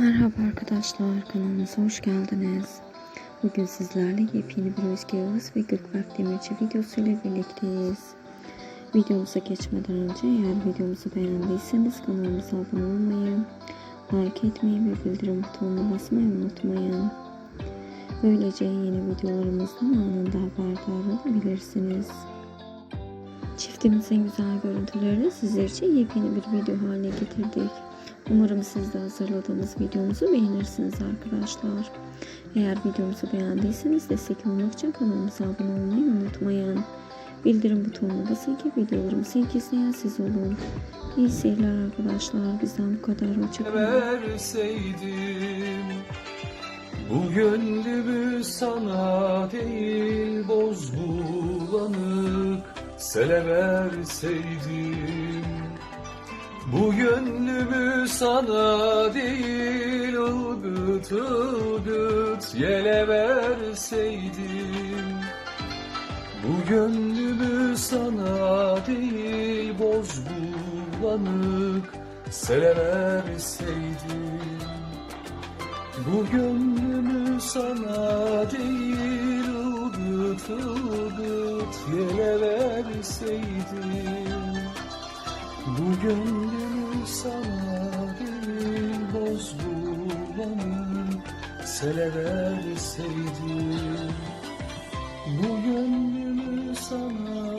Merhaba arkadaşlar kanalımıza hoş geldiniz. Bugün sizlerle yepyeni bir Özge Yıldız ve Gökberk Demirci videosu ile birlikteyiz. Videomuza geçmeden önce eğer videomuzu beğendiyseniz kanalımıza abone olmayı, like etmeyi ve bildirim butonuna basmayı unutmayın. Böylece yeni videolarımızdan anında haberdar olabilirsiniz. Çiftimizin güzel görüntülerini sizler için yepyeni bir video haline getirdik. Umarım siz de hazırladığımız videomuzu beğenirsiniz arkadaşlar. Eğer videomuzu beğendiyseniz destek olmak için kanalımıza abone olmayı unutmayın. Bildirim butonuna basın ki videolarımızı ilk izleyen siz olun. İyi seyirler arkadaşlar. Bizden bu kadar. Hoşçakalın. verseydim Bu gönlümü sana değil boz bulanık Sele verseydim Bu gönlümü sana değil ılgıt ılgıt Yele verseydim. Bu gönlümü sana değil boz bulanık Sele verseydim. Bu gönlümü sana değil ılgıt ılgıt Yele verseydim Bu gönlümü sana değil boz bulanık Sele verseydim bu gönlümü sana